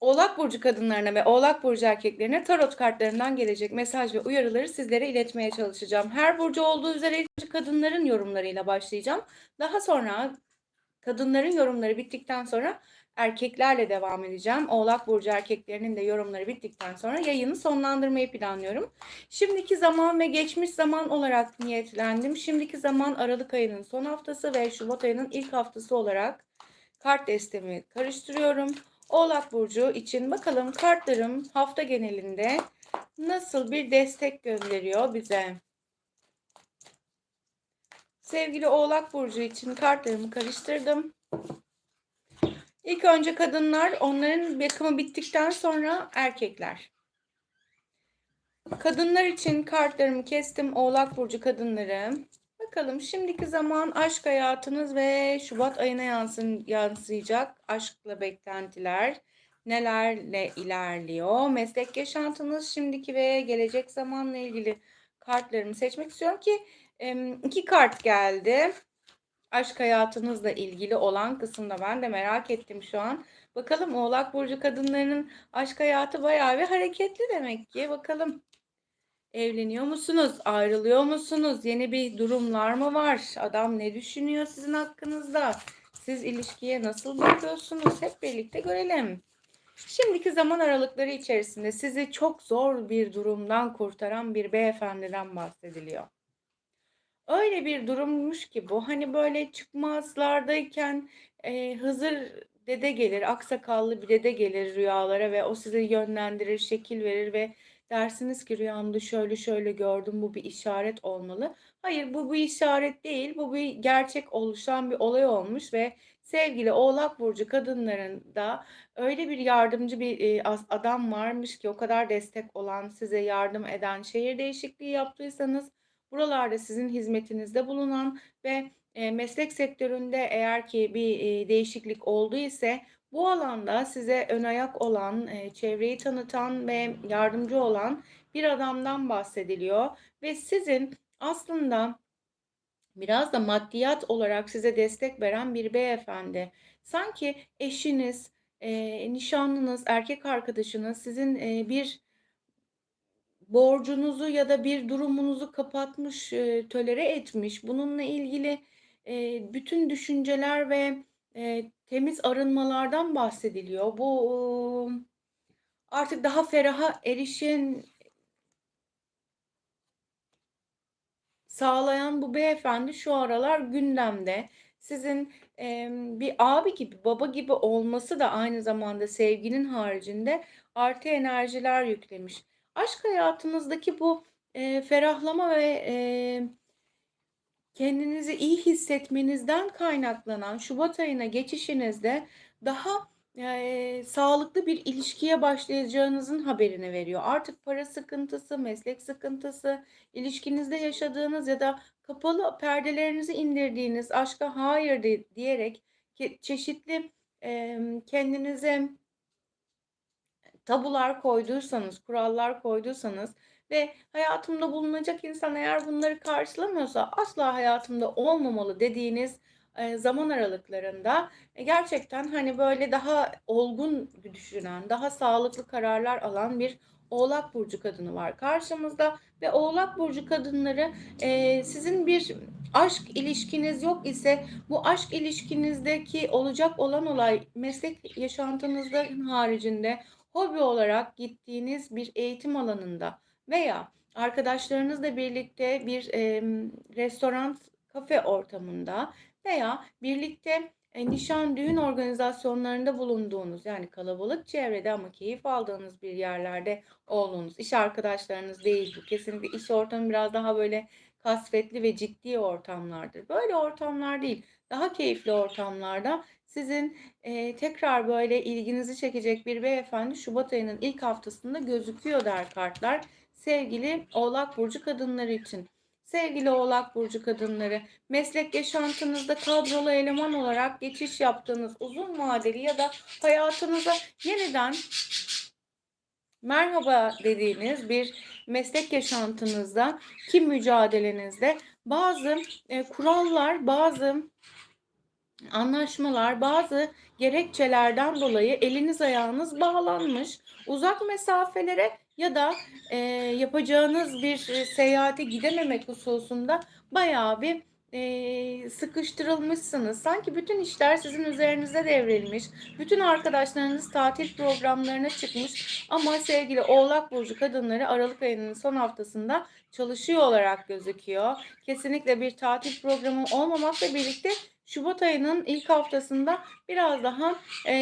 Oğlak burcu kadınlarına ve Oğlak burcu erkeklerine tarot kartlarından gelecek mesaj ve uyarıları sizlere iletmeye çalışacağım. Her burcu olduğu üzere kadınların yorumlarıyla başlayacağım. Daha sonra kadınların yorumları bittikten sonra erkeklerle devam edeceğim. Oğlak burcu erkeklerinin de yorumları bittikten sonra yayını sonlandırmayı planlıyorum. Şimdiki zaman ve geçmiş zaman olarak niyetlendim. Şimdiki zaman Aralık ayının son haftası ve Şubat ayının ilk haftası olarak kart destemi karıştırıyorum. Oğlak Burcu için bakalım kartlarım hafta genelinde nasıl bir destek gönderiyor bize. Sevgili Oğlak Burcu için kartlarımı karıştırdım. İlk önce kadınlar, onların bakımı bittikten sonra erkekler. Kadınlar için kartlarımı kestim. Oğlak Burcu kadınları. Bakalım şimdiki zaman aşk hayatınız ve Şubat ayına yansın, yansıyacak aşkla beklentiler nelerle ilerliyor? Meslek yaşantınız şimdiki ve gelecek zamanla ilgili kartlarımı seçmek istiyorum ki iki kart geldi. Aşk hayatınızla ilgili olan kısımda ben de merak ettim şu an. Bakalım Oğlak Burcu kadınlarının aşk hayatı bayağı bir hareketli demek ki. Bakalım Evleniyor musunuz? Ayrılıyor musunuz? Yeni bir durumlar mı var? Adam ne düşünüyor sizin hakkınızda? Siz ilişkiye nasıl bakıyorsunuz? Hep birlikte görelim. Şimdiki zaman aralıkları içerisinde sizi çok zor bir durumdan kurtaran bir beyefendiden bahsediliyor. Öyle bir durummuş ki bu. Hani böyle çıkmazlardayken e, Hızır dede gelir, aksakallı bir dede gelir rüyalara ve o sizi yönlendirir, şekil verir ve Dersiniz ki rüyamda şöyle şöyle gördüm bu bir işaret olmalı. Hayır bu bir işaret değil bu bir gerçek oluşan bir olay olmuş ve sevgili Oğlak Burcu kadınlarında öyle bir yardımcı bir adam varmış ki o kadar destek olan size yardım eden şehir değişikliği yaptıysanız buralarda sizin hizmetinizde bulunan ve meslek sektöründe eğer ki bir değişiklik oldu ise bu alanda size ön ayak olan, e, çevreyi tanıtan ve yardımcı olan bir adamdan bahsediliyor ve sizin aslında biraz da maddiyat olarak size destek veren bir beyefendi. Sanki eşiniz, e, nişanlınız, erkek arkadaşınız sizin e, bir borcunuzu ya da bir durumunuzu kapatmış, e, tölere etmiş. Bununla ilgili e, bütün düşünceler ve e, temiz arınmalardan bahsediliyor. Bu artık daha feraha erişin sağlayan bu beyefendi şu aralar gündemde. Sizin e, bir abi gibi, baba gibi olması da aynı zamanda sevginin haricinde artı enerjiler yüklemiş. Aşk hayatınızdaki bu e, ferahlama ve e, kendinizi iyi hissetmenizden kaynaklanan Şubat ayına geçişinizde daha e, sağlıklı bir ilişkiye başlayacağınızın haberini veriyor. Artık para sıkıntısı, meslek sıkıntısı, ilişkinizde yaşadığınız ya da kapalı perdelerinizi indirdiğiniz aşka hayır de, diyerek çeşitli e, kendinize tabular koyduysanız, kurallar koyduysanız ve hayatımda bulunacak insan eğer bunları karşılamıyorsa asla hayatımda olmamalı dediğiniz e, zaman aralıklarında e, gerçekten hani böyle daha olgun düşünen, daha sağlıklı kararlar alan bir Oğlak Burcu kadını var karşımızda ve Oğlak Burcu kadınları e, sizin bir aşk ilişkiniz yok ise bu aşk ilişkinizdeki olacak olan olay meslek yaşantınızda haricinde hobi olarak gittiğiniz bir eğitim alanında veya arkadaşlarınızla birlikte bir e, restoran, kafe ortamında veya birlikte e, nişan, düğün organizasyonlarında bulunduğunuz yani kalabalık çevrede ama keyif aldığınız bir yerlerde olduğunuz iş arkadaşlarınız değil bu. Kesinlikle iş ortamı biraz daha böyle kasvetli ve ciddi ortamlardır. Böyle ortamlar değil, daha keyifli ortamlarda sizin e, tekrar böyle ilginizi çekecek bir beyefendi Şubat ayının ilk haftasında gözüküyor der kartlar sevgili Oğlak Burcu kadınları için. Sevgili Oğlak Burcu kadınları, meslek yaşantınızda kadrolu eleman olarak geçiş yaptığınız uzun vadeli ya da hayatınıza yeniden merhaba dediğiniz bir meslek yaşantınızda ki mücadelenizde bazı e, kurallar, bazı anlaşmalar, bazı gerekçelerden dolayı eliniz ayağınız bağlanmış. Uzak mesafelere ya da e, yapacağınız bir e, seyahate gidememek hususunda bayağı bir e, sıkıştırılmışsınız. Sanki bütün işler sizin üzerinize devrilmiş. Bütün arkadaşlarınız tatil programlarına çıkmış. Ama sevgili Oğlak Burcu kadınları Aralık ayının son haftasında çalışıyor olarak gözüküyor. Kesinlikle bir tatil programı olmamakla birlikte Şubat ayının ilk haftasında biraz daha e,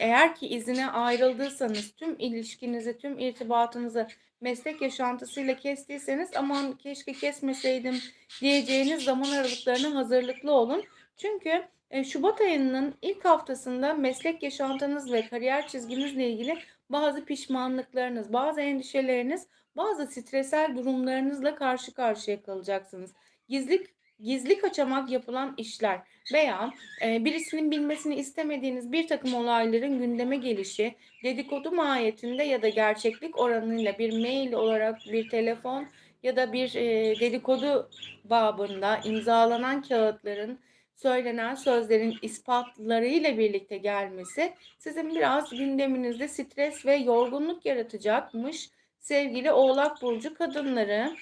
eğer ki izine ayrıldıysanız tüm ilişkinizi, tüm irtibatınızı meslek yaşantısıyla kestiyseniz aman keşke kesmeseydim diyeceğiniz zaman aralıklarına hazırlıklı olun. Çünkü e, Şubat ayının ilk haftasında meslek yaşantınız ve kariyer çizginizle ilgili bazı pişmanlıklarınız, bazı endişeleriniz, bazı stresel durumlarınızla karşı karşıya kalacaksınız. Gizli gizli kaçamak yapılan işler veya e, birisinin bilmesini istemediğiniz bir takım olayların gündeme gelişi, dedikodu mahiyetinde ya da gerçeklik oranıyla bir mail olarak bir telefon ya da bir e, dedikodu babında imzalanan kağıtların söylenen sözlerin ispatlarıyla birlikte gelmesi sizin biraz gündeminizde stres ve yorgunluk yaratacakmış sevgili Oğlak Burcu kadınları.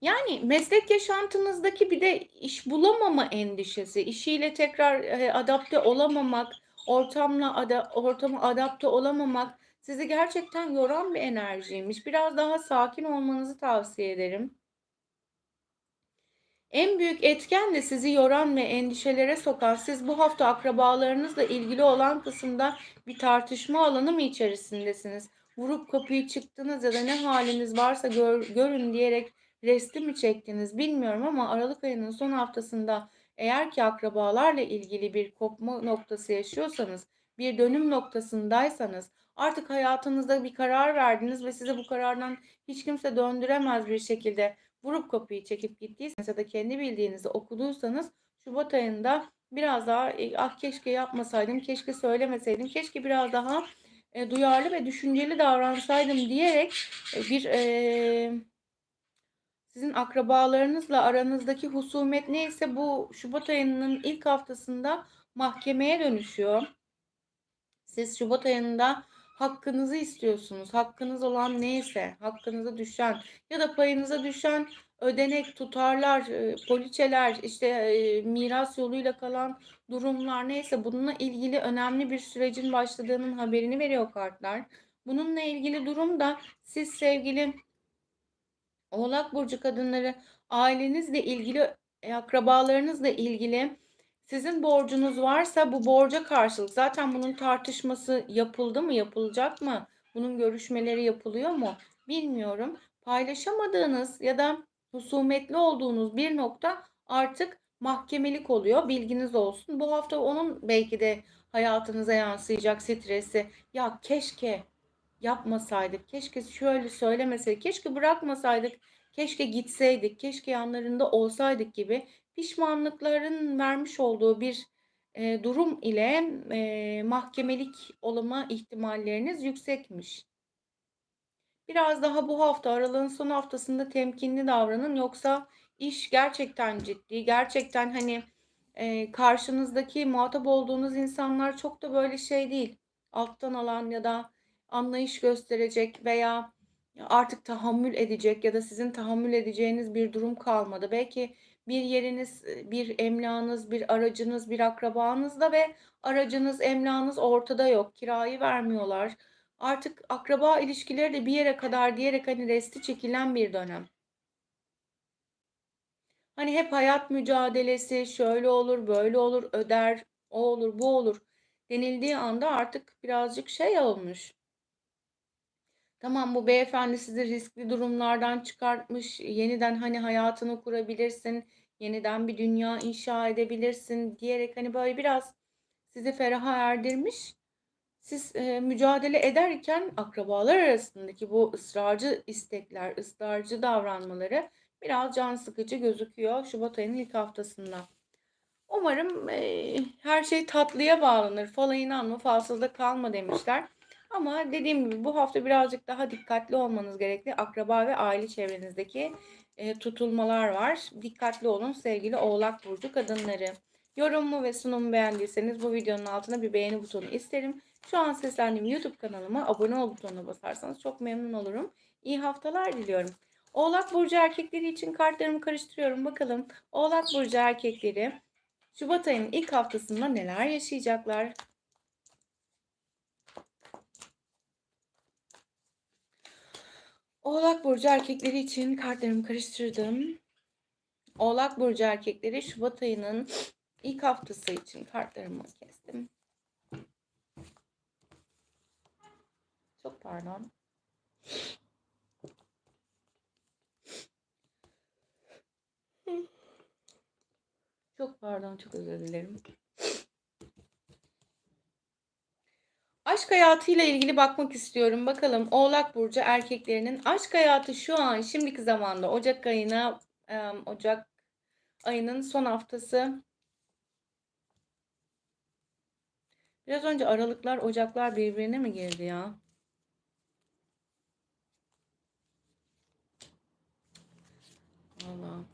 Yani meslek yaşantınızdaki bir de iş bulamama endişesi, işiyle tekrar e, adapte olamamak, ortamla ada, ortama adapte olamamak sizi gerçekten yoran bir enerjiymiş. Biraz daha sakin olmanızı tavsiye ederim. En büyük etken de sizi yoran ve endişelere sokan siz bu hafta akrabalarınızla ilgili olan kısımda bir tartışma alanı mı içerisindesiniz? Vurup kapıyı çıktınız ya da ne haliniz varsa gör, görün diyerek resti mi çektiniz bilmiyorum ama Aralık ayının son haftasında eğer ki akrabalarla ilgili bir kopma noktası yaşıyorsanız, bir dönüm noktasındaysanız, artık hayatınızda bir karar verdiniz ve size bu karardan hiç kimse döndüremez bir şekilde vurup kapıyı çekip gittiyseniz ya da kendi bildiğinizi okuduysanız Şubat ayında biraz daha e, ah keşke yapmasaydım, keşke söylemeseydim, keşke biraz daha e, duyarlı ve düşünceli davransaydım diyerek e, bir e, sizin akrabalarınızla aranızdaki husumet neyse bu Şubat ayının ilk haftasında mahkemeye dönüşüyor. Siz Şubat ayında hakkınızı istiyorsunuz. Hakkınız olan neyse, hakkınıza düşen ya da payınıza düşen ödenek, tutarlar, e, poliçeler, işte e, miras yoluyla kalan durumlar neyse bununla ilgili önemli bir sürecin başladığının haberini veriyor kartlar. Bununla ilgili durum da siz sevgili Oğlak burcu kadınları ailenizle ilgili, e, akrabalarınızla ilgili sizin borcunuz varsa bu borca karşılık zaten bunun tartışması yapıldı mı, yapılacak mı? Bunun görüşmeleri yapılıyor mu? Bilmiyorum. Paylaşamadığınız ya da husumetli olduğunuz bir nokta artık mahkemelik oluyor. Bilginiz olsun. Bu hafta onun belki de hayatınıza yansıyacak stresi. Ya keşke yapmasaydık, keşke şöyle söylemeseydik, keşke bırakmasaydık, keşke gitseydik, keşke yanlarında olsaydık gibi pişmanlıkların vermiş olduğu bir e, durum ile e, mahkemelik olma ihtimalleriniz yüksekmiş. Biraz daha bu hafta aralığın son haftasında temkinli davranın yoksa iş gerçekten ciddi, gerçekten hani e, karşınızdaki muhatap olduğunuz insanlar çok da böyle şey değil. Alttan alan ya da anlayış gösterecek veya artık tahammül edecek ya da sizin tahammül edeceğiniz bir durum kalmadı. Belki bir yeriniz, bir emlakınız, bir aracınız, bir akrabanız da ve aracınız, emlakınız ortada yok. Kirayı vermiyorlar. Artık akraba ilişkileri de bir yere kadar diyerek hani resti çekilen bir dönem. Hani hep hayat mücadelesi şöyle olur, böyle olur, öder, o olur, bu olur denildiği anda artık birazcık şey olmuş. Tamam bu beyefendi sizi riskli durumlardan çıkartmış. Yeniden hani hayatını kurabilirsin. Yeniden bir dünya inşa edebilirsin diyerek hani böyle biraz sizi feraha erdirmiş. Siz e, mücadele ederken akrabalar arasındaki bu ısrarcı istekler, ısrarcı davranmaları biraz can sıkıcı gözüküyor Şubat ayının ilk haftasında. Umarım e, her şey tatlıya bağlanır. Fala inanma, falsızda kalma demişler. Ama dediğim gibi bu hafta birazcık daha dikkatli olmanız gerekli. Akraba ve aile çevrenizdeki e, tutulmalar var. Dikkatli olun sevgili Oğlak Burcu kadınları. Yorumumu ve sunumu beğendiyseniz bu videonun altına bir beğeni butonu isterim. Şu an seslendiğim YouTube kanalıma abone ol butonuna basarsanız çok memnun olurum. İyi haftalar diliyorum. Oğlak Burcu erkekleri için kartlarımı karıştırıyorum. Bakalım Oğlak Burcu erkekleri Şubat ayının ilk haftasında neler yaşayacaklar? Oğlak Burcu erkekleri için kartlarımı karıştırdım. Oğlak Burcu erkekleri Şubat ayının ilk haftası için kartlarımı kestim. Çok pardon. Çok pardon, çok özür dilerim. Aşk hayatıyla ilgili bakmak istiyorum. Bakalım Oğlak Burcu erkeklerinin aşk hayatı şu an şimdiki zamanda Ocak ayına Ocak ayının son haftası. Biraz önce Aralıklar, Ocaklar birbirine mi girdi ya? Valla.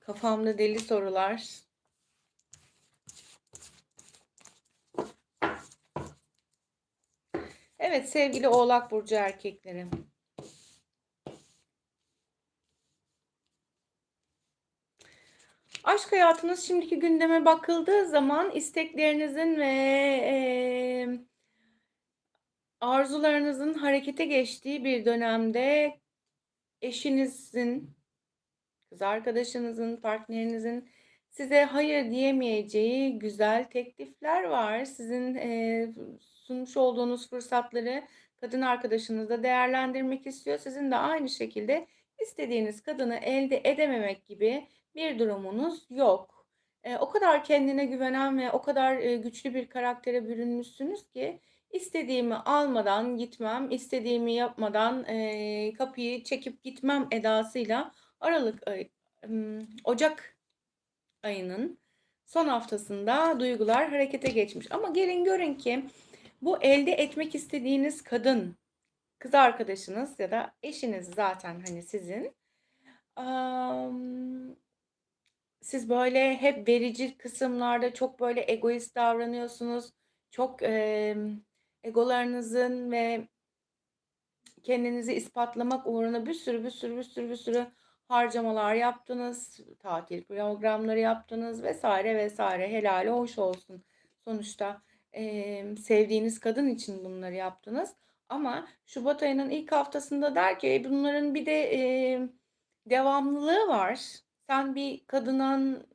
Kafamda deli sorular. Evet sevgili Oğlak Burcu erkekleri. Aşk hayatınız şimdiki gündeme bakıldığı zaman isteklerinizin ve e, arzularınızın harekete geçtiği bir dönemde eşinizin, kız arkadaşınızın, partnerinizin size hayır diyemeyeceği güzel teklifler var. Sizin e, sunmuş olduğunuz fırsatları kadın arkadaşınız da değerlendirmek istiyor. Sizin de aynı şekilde istediğiniz kadını elde edememek gibi bir durumunuz yok. E, o kadar kendine güvenen ve o kadar e, güçlü bir karaktere bürünmüşsünüz ki istediğimi almadan gitmem, istediğimi yapmadan e, kapıyı çekip gitmem edasıyla Aralık ay, Ocak ayının son haftasında duygular harekete geçmiş. Ama gelin görün ki bu elde etmek istediğiniz kadın, kız arkadaşınız ya da eşiniz zaten hani sizin. Um, siz böyle hep verici kısımlarda çok böyle egoist davranıyorsunuz. Çok e, egolarınızın ve kendinizi ispatlamak uğruna bir sürü bir sürü bir sürü bir sürü harcamalar yaptınız, tatil programları yaptınız vesaire vesaire. Helali hoş olsun. Sonuçta e, sevdiğiniz kadın için bunları yaptınız. Ama Şubat ayının ilk haftasında der ki bunların bir de e, devamlılığı var. Sen bir kadının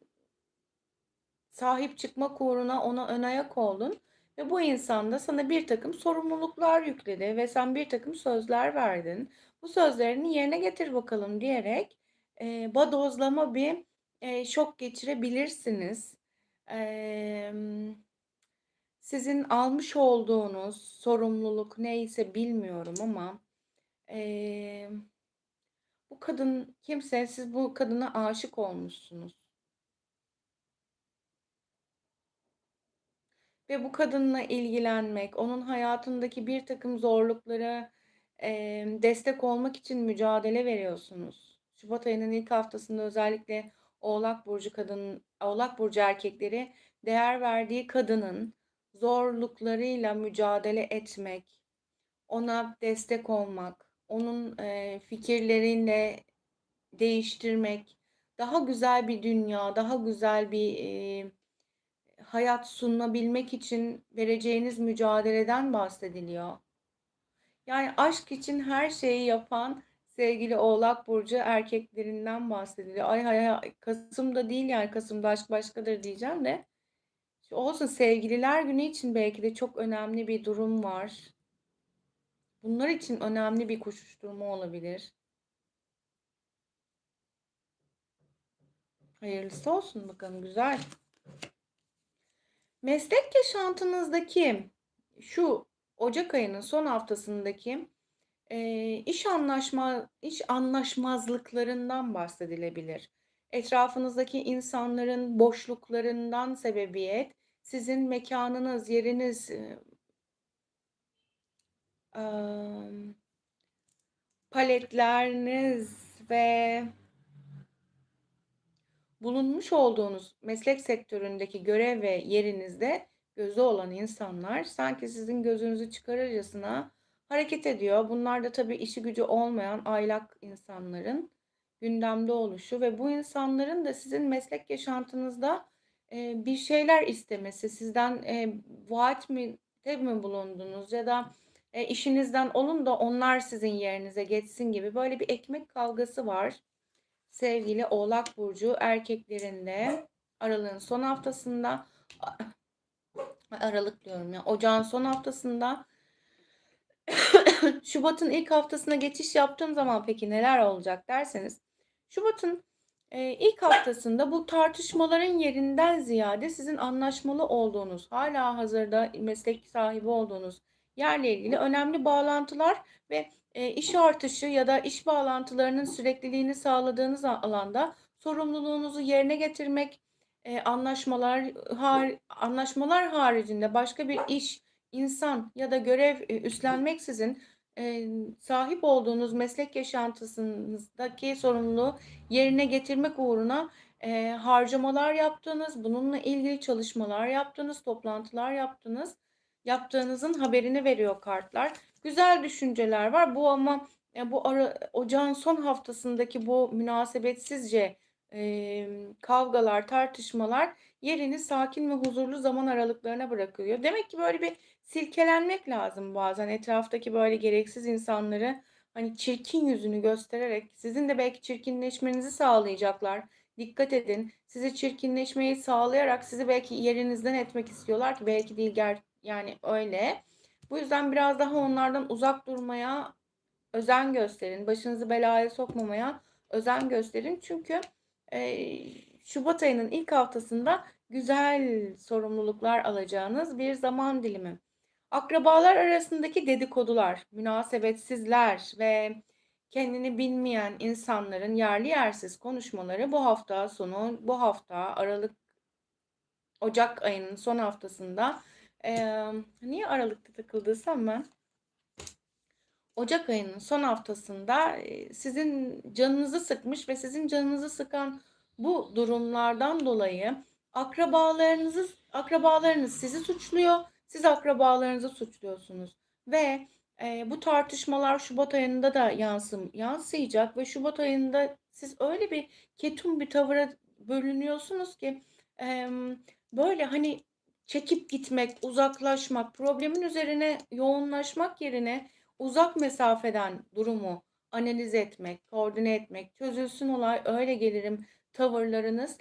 sahip çıkmak uğruna ona ön ayak oldun. Ve bu insan da sana bir takım sorumluluklar yükledi ve sen bir takım sözler verdin. Bu sözlerini yerine getir bakalım diyerek e, badozlama bir e, şok geçirebilirsiniz. E, sizin almış olduğunuz sorumluluk neyse bilmiyorum ama e, bu kadın kimse siz bu kadına aşık olmuşsunuz. Ve bu kadınla ilgilenmek, onun hayatındaki bir takım zorluklara e, destek olmak için mücadele veriyorsunuz. Şubat ayının ilk haftasında özellikle Oğlak burcu kadın, Oğlak burcu erkekleri değer verdiği kadının zorluklarıyla mücadele etmek, ona destek olmak, onun e, fikirleriyle değiştirmek, daha güzel bir dünya, daha güzel bir e, hayat sunabilmek için vereceğiniz mücadeleden bahsediliyor. Yani aşk için her şeyi yapan sevgili Oğlak Burcu erkeklerinden bahsediliyor. Ay hay hay Kasım'da değil yani Kasım'da aşk başkadır diyeceğim de. Olsun sevgililer günü için belki de çok önemli bir durum var. Bunlar için önemli bir koşuşturma olabilir. Hayırlısı olsun bakalım güzel. Meslek yaşantınızdaki şu Ocak ayının son haftasındaki e, iş anlaşma iş anlaşmazlıklarından bahsedilebilir. Etrafınızdaki insanların boşluklarından sebebiyet sizin mekanınız, yeriniz e, paletleriniz ve bulunmuş olduğunuz meslek sektöründeki görev ve yerinizde gözü olan insanlar sanki sizin gözünüzü çıkarırcasına hareket ediyor. Bunlar da tabii işi gücü olmayan aylak insanların gündemde oluşu ve bu insanların da sizin meslek yaşantınızda e, bir şeyler istemesi, sizden e, vaat mi de mi bulundunuz ya da e, işinizden olun da onlar sizin yerinize geçsin gibi böyle bir ekmek kavgası var. Sevgili Oğlak Burcu erkeklerinde Aralığın son haftasında Aralık diyorum ya Ocağın son haftasında Şubat'ın ilk haftasına geçiş yaptığım zaman peki neler olacak derseniz Şubat'ın e, ilk haftasında bu tartışmaların yerinden ziyade sizin anlaşmalı olduğunuz, hala hazırda meslek sahibi olduğunuz yerle ilgili önemli bağlantılar ve e, iş artışı ya da iş bağlantılarının sürekliliğini sağladığınız alanda sorumluluğunuzu yerine getirmek, e, anlaşmalar har anlaşmalar haricinde başka bir iş, insan ya da görev e, üstlenmeksizin e, sahip olduğunuz meslek yaşantısınızdaki sorumluluğu yerine getirmek uğruna e, harcamalar yaptınız, bununla ilgili çalışmalar yaptınız, toplantılar yaptınız. Yaptığınızın haberini veriyor kartlar. Güzel düşünceler var. Bu ama e, bu ara, ocağın son haftasındaki bu münasebetsizce e, kavgalar, tartışmalar yerini sakin ve huzurlu zaman aralıklarına bırakıyor. Demek ki böyle bir silkelenmek lazım bazen etraftaki böyle gereksiz insanları hani çirkin yüzünü göstererek sizin de belki çirkinleşmenizi sağlayacaklar. Dikkat edin. Sizi çirkinleşmeyi sağlayarak sizi belki yerinizden etmek istiyorlar ki belki değil ger yani öyle. Bu yüzden biraz daha onlardan uzak durmaya özen gösterin. Başınızı belaya sokmamaya özen gösterin. Çünkü e, Şubat ayının ilk haftasında güzel sorumluluklar alacağınız bir zaman dilimi. Akrabalar arasındaki dedikodular, münasebetsizler ve kendini bilmeyen insanların yerli yersiz konuşmaları bu hafta sonu, bu hafta Aralık Ocak ayının son haftasında e, niye Aralık'ta takıldıysam ben? Ocak ayının son haftasında sizin canınızı sıkmış ve sizin canınızı sıkan bu durumlardan dolayı akrabalarınızı akrabalarınız sizi suçluyor siz akrabalarınızı suçluyorsunuz. Ve e, bu tartışmalar Şubat ayında da yansım yansıyacak ve Şubat ayında siz öyle bir ketum bir tavıra bölünüyorsunuz ki e, böyle hani çekip gitmek, uzaklaşmak, problemin üzerine yoğunlaşmak yerine uzak mesafeden durumu analiz etmek, koordine etmek, çözülsün olay öyle gelirim tavırlarınız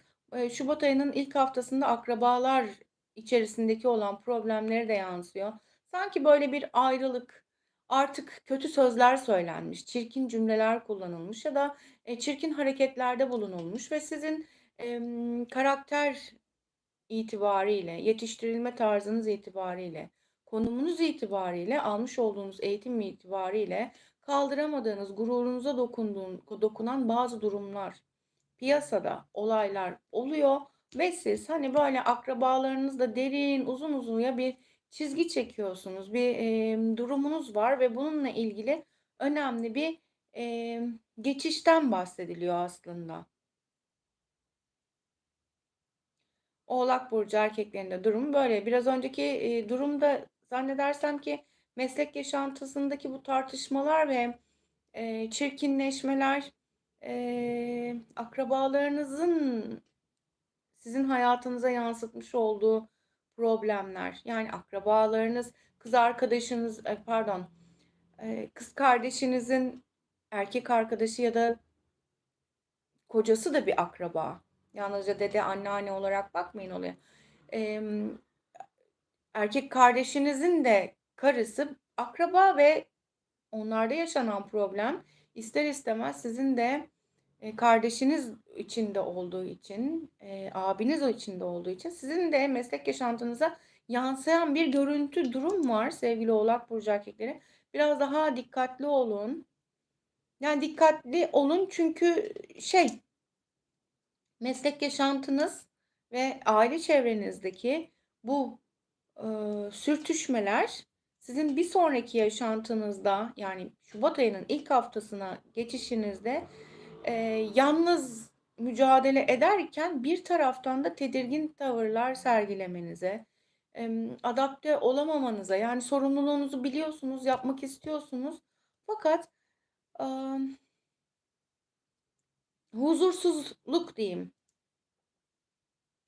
Şubat ayının ilk haftasında akrabalar içerisindeki olan problemleri de yansıyor. Sanki böyle bir ayrılık, artık kötü sözler söylenmiş, çirkin cümleler kullanılmış ya da e, çirkin hareketlerde bulunulmuş ve sizin e, karakter itibariyle, yetiştirilme tarzınız itibariyle, konumunuz itibariyle, almış olduğunuz eğitim itibariyle kaldıramadığınız, gururunuza dokunduğun, dokunan bazı durumlar, piyasada olaylar oluyor ve siz hani böyle akrabalarınızla derin uzun uzun ya bir çizgi çekiyorsunuz. Bir e, durumunuz var ve bununla ilgili önemli bir e, geçişten bahsediliyor aslında. Oğlak burcu erkeklerinde durum böyle. Biraz önceki e, durumda zannedersem ki meslek yaşantısındaki bu tartışmalar ve e, çirkinleşmeler e, akrabalarınızın sizin hayatınıza yansıtmış olduğu problemler. Yani akrabalarınız, kız arkadaşınız, e, pardon, e, kız kardeşinizin erkek arkadaşı ya da kocası da bir akraba. Yalnızca dede, anneanne olarak bakmayın oluyor. Erkek kardeşinizin de karısı akraba ve onlarda yaşanan problem ister istemez sizin de e, kardeşiniz içinde olduğu için, e, abiniz içinde olduğu için sizin de meslek yaşantınıza yansıyan bir görüntü durum var sevgili Oğlak Burcu erkekleri. Biraz daha dikkatli olun. Yani dikkatli olun çünkü şey meslek yaşantınız ve aile çevrenizdeki bu e, sürtüşmeler sizin bir sonraki yaşantınızda yani Şubat ayının ilk haftasına geçişinizde e, yalnız mücadele ederken bir taraftan da tedirgin tavırlar sergilemenize, em, adapte olamamanıza, yani sorumluluğunuzu biliyorsunuz, yapmak istiyorsunuz. Fakat am, huzursuzluk diyeyim.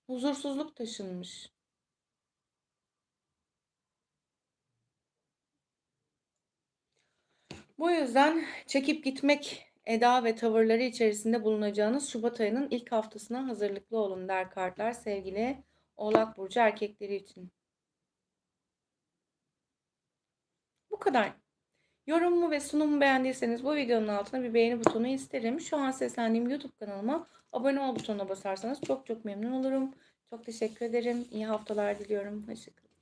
Huzursuzluk taşınmış. Bu yüzden çekip gitmek eda ve tavırları içerisinde bulunacağınız Şubat ayının ilk haftasına hazırlıklı olun der kartlar sevgili Oğlak Burcu erkekleri için. Bu kadar. Yorumumu ve sunumu beğendiyseniz bu videonun altına bir beğeni butonu isterim. Şu an seslendiğim YouTube kanalıma abone ol butonuna basarsanız çok çok memnun olurum. Çok teşekkür ederim. İyi haftalar diliyorum. Hoşçakalın.